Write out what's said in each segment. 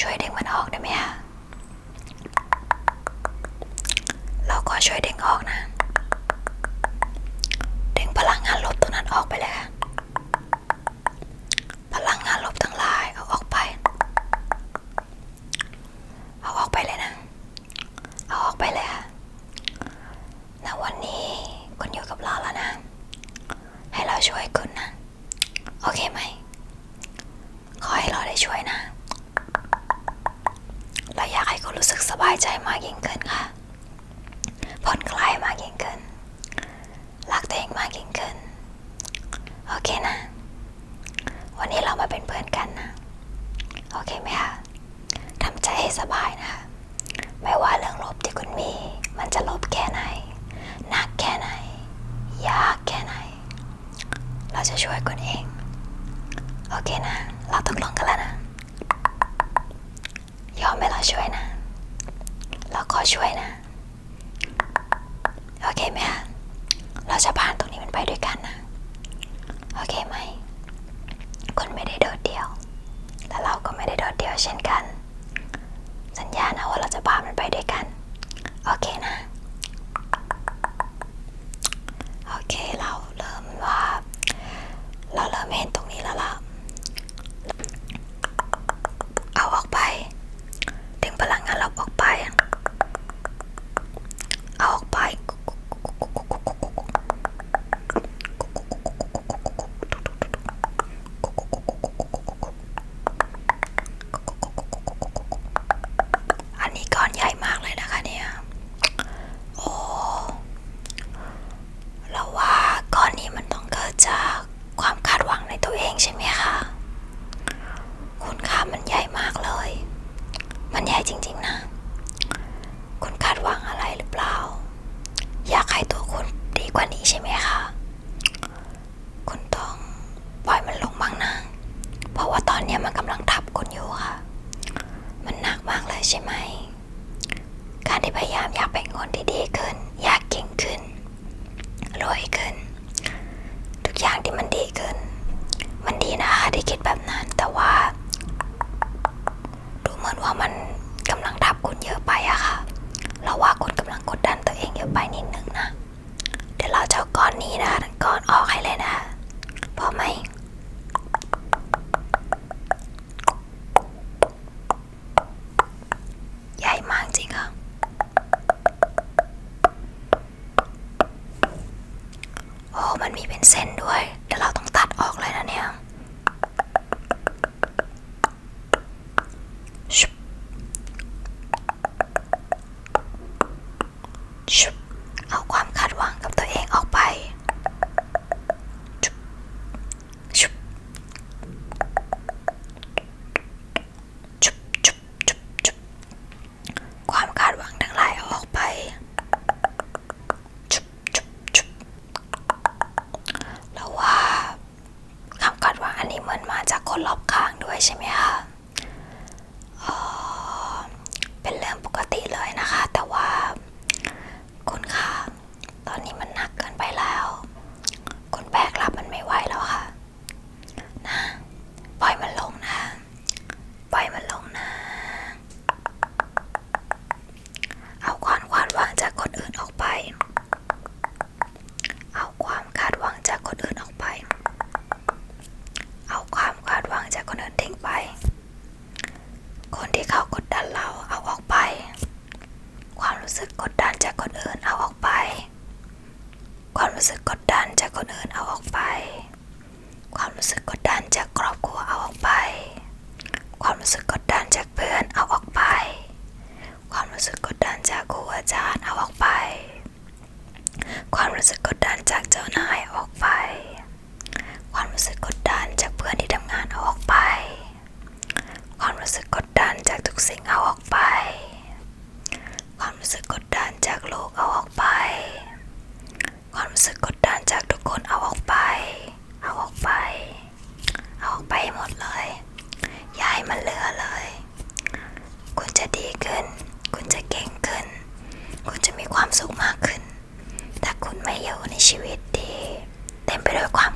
ช่วยดึงมันออกได้ไหมคะเราก็ช่วยดึงออกนะดึงพลังงานลบตัวนั้นออกไปเลยค่ะ ที่พยายามอยากเป็นคนที่ดีขึ้นึกกดดันจากทุกคนเอาออกไป เอาออกไป เอาออกไปหมดเลยย้ายมันเหลือเลย คุณจะดีขึ้น คุณจะเก่งขึ้น คุณจะมีความสุขมากขึ้น ถ้าคุณไม่อยู่ในชีวิตดีเต็มไปด้วยความ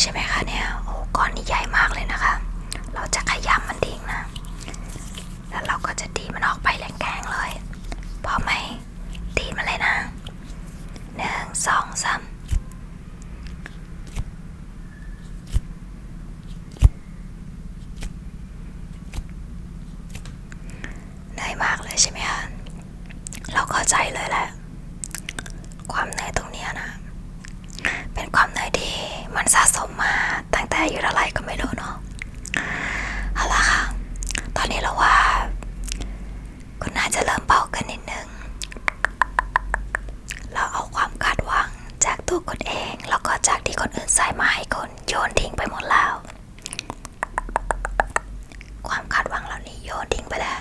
ใช่ไหมคะเนี่ยโอ้ก้อนนี้ใหญ่มากเลยนะคะ เราจะขยำมันทิ้งนะ แล้วเราก็จะดีมันออกไป แล้วก็จากที่คนอื่นใส่มาให้คนโยนทิ้งไปหมดแล้ว ความคาดหวังเหล่านี้โยนทิ้งไปแล้ว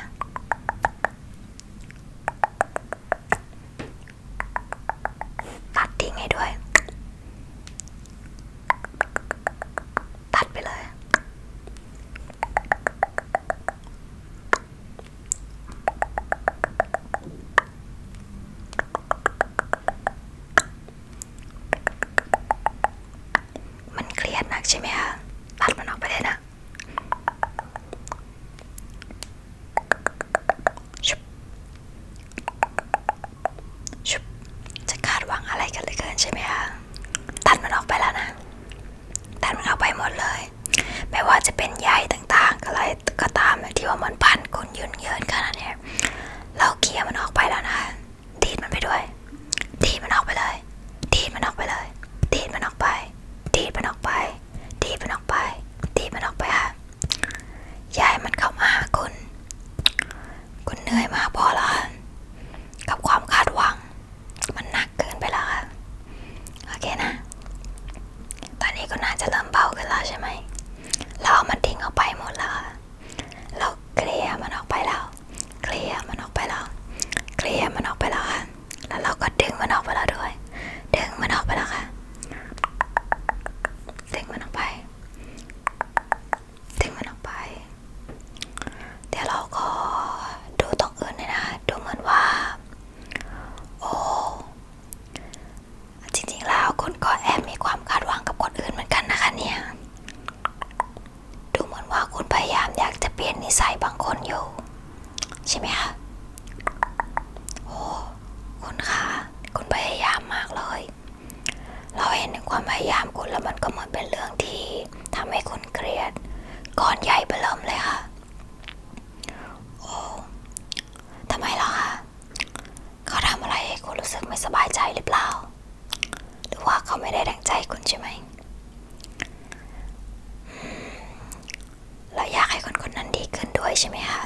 ใช่ไหมคะ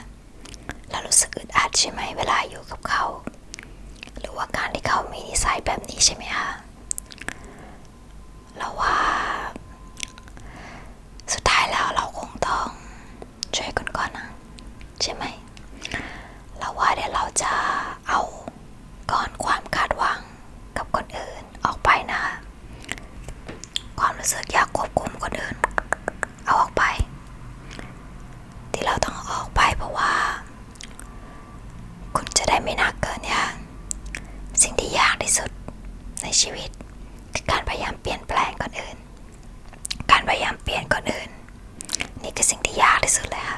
เรารู้สึกอึดอัดใช่ไหมเวลาอยู่กับเขา หรือว่าการที่เขามีนิสัยแบบนี้ใช่ไหมคะเราว่า 走了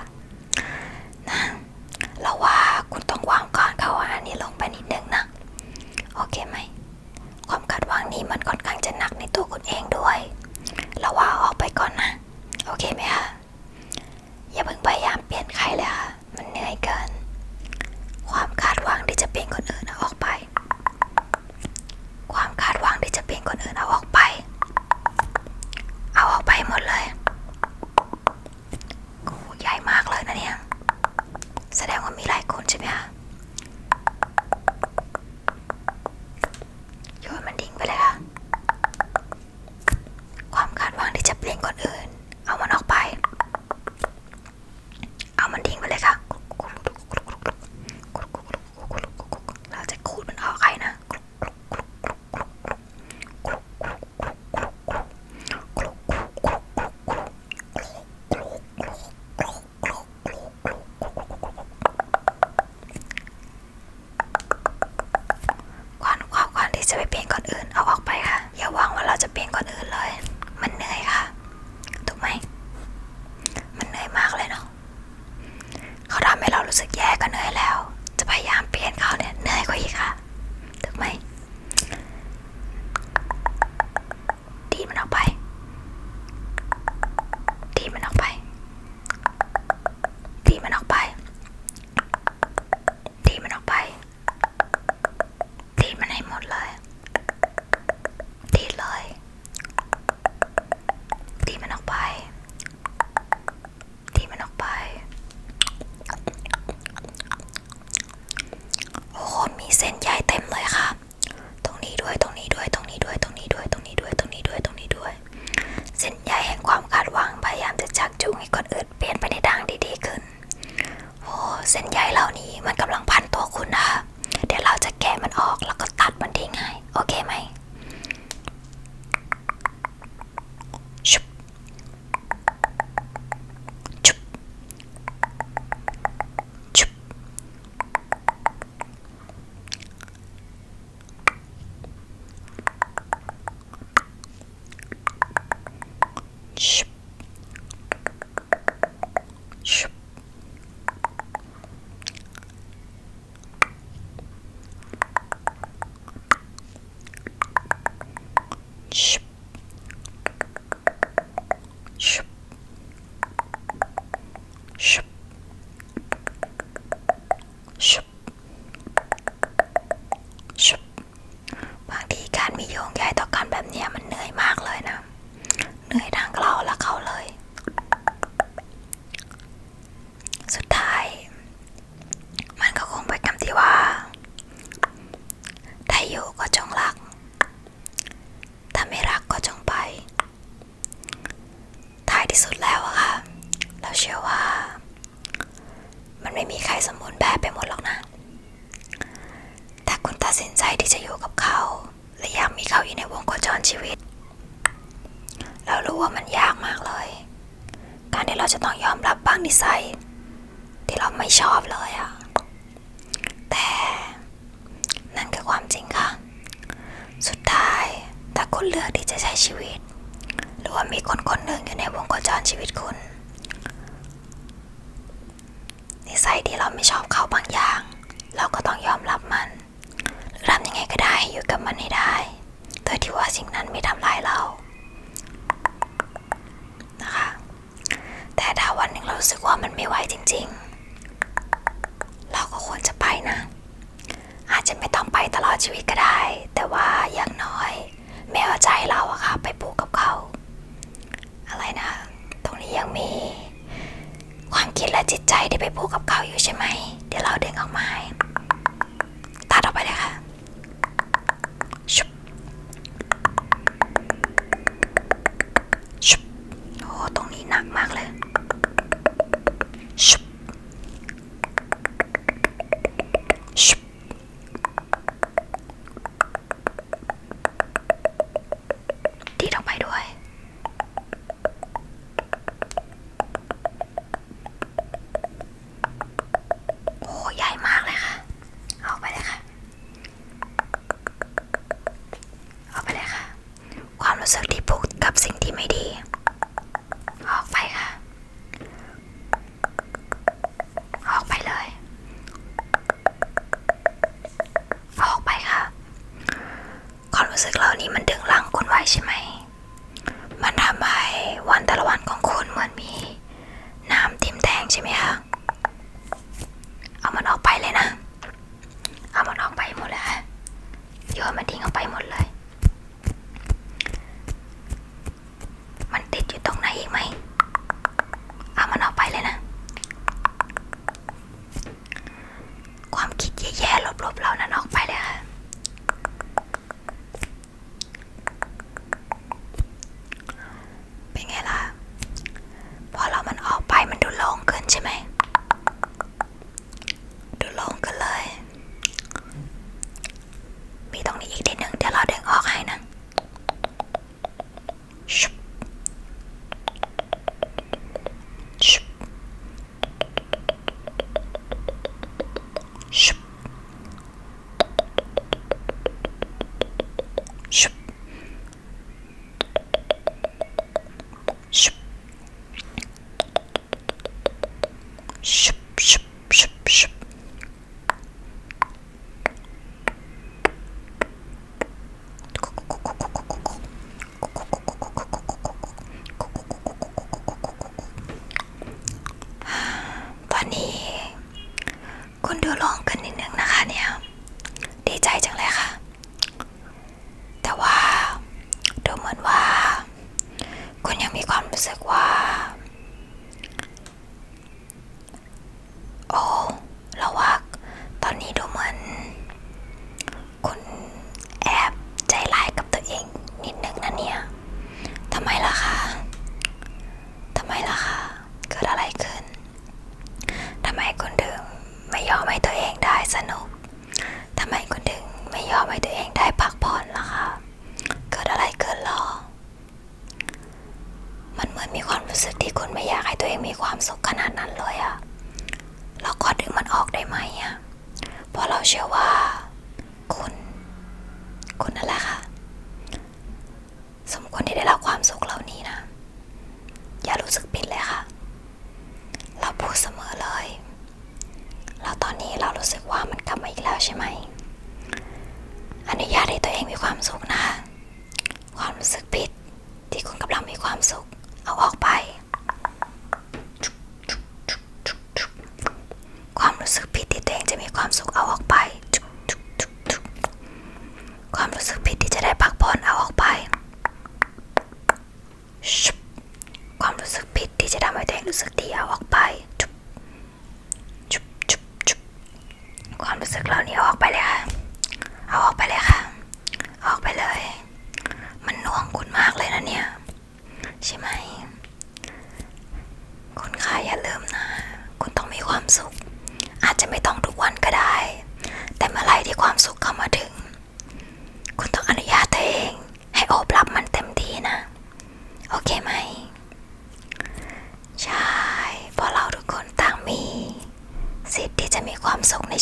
อยู่กับมันให้ได้โดยที่ว่าสิ่งนั้นไม่ทำร้ายเรานะคะแต่ถ้าวันหนึ่งเรารู้สึกว่ามันไม่ไหวจริง ๆ เราก็ควรจะไปนะ อาจจะไม่ต้องไปตลอดชีวิตก็ได้ แต่ว่าอย่างน้อยแมวใจเราอะค่ะไปปูกกับเขา อะไรนะตรงนี้ยังมีความคิดและจิตใจที่ไปผูกกับเขาอยู่ใช่ไหม เดี๋ยวเราเดินออกมาให้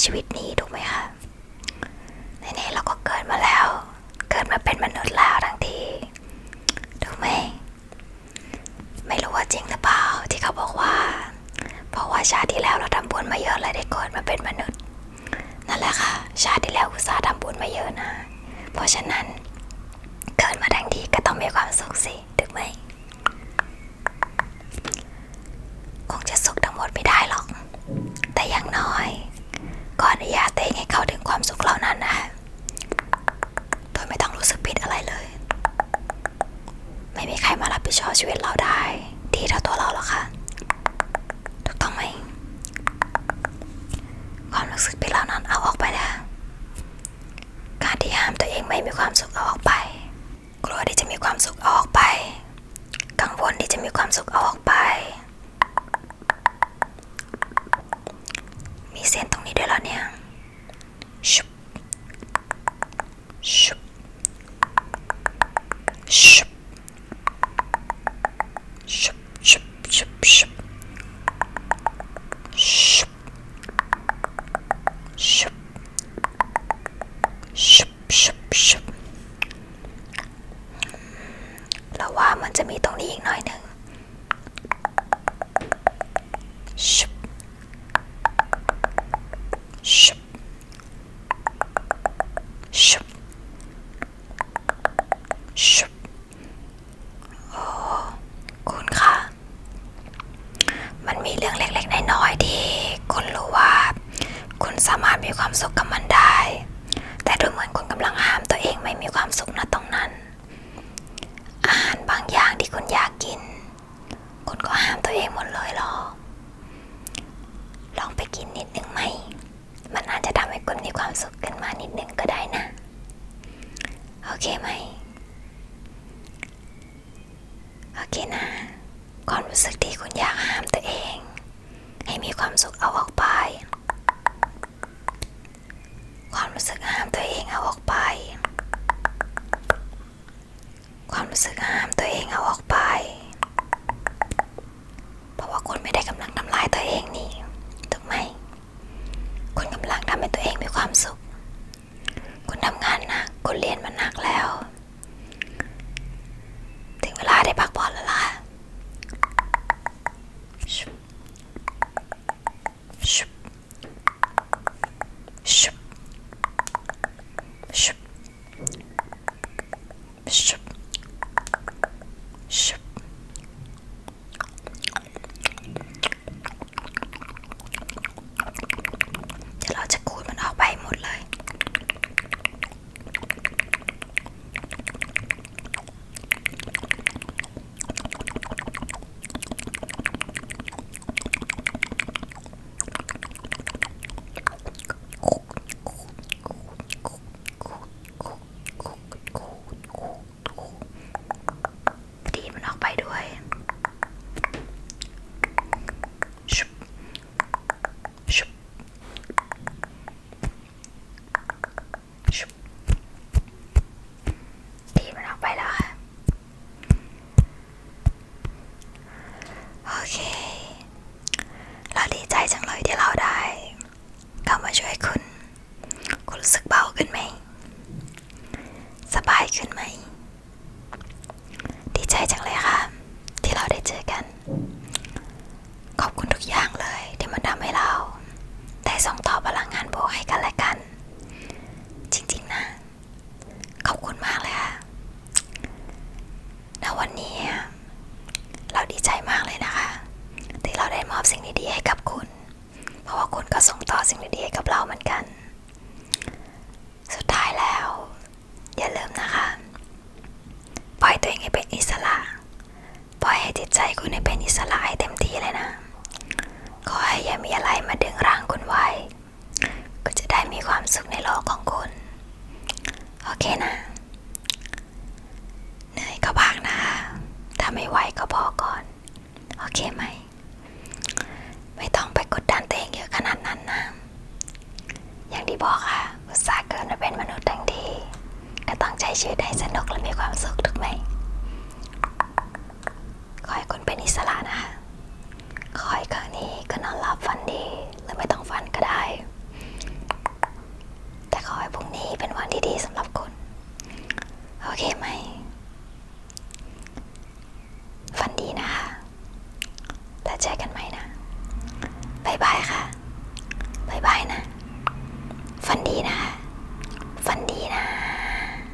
suite. Bauch in Maine. โอเคนะ เหนื่อยก็พักนะคะ ถ้าไม่ไหวก็พอก่อน โอเคไหม ไม่ต้องไปกดดันตัวเองเยอะขนาดนั้นนะ อย่างที่บอกค่ะ อุตส่าห์เกิดมาเป็นมนุษย์ทั้งที ก็ต้องใช้ชีวิตให้สนุกและมีความสุขถูกไหม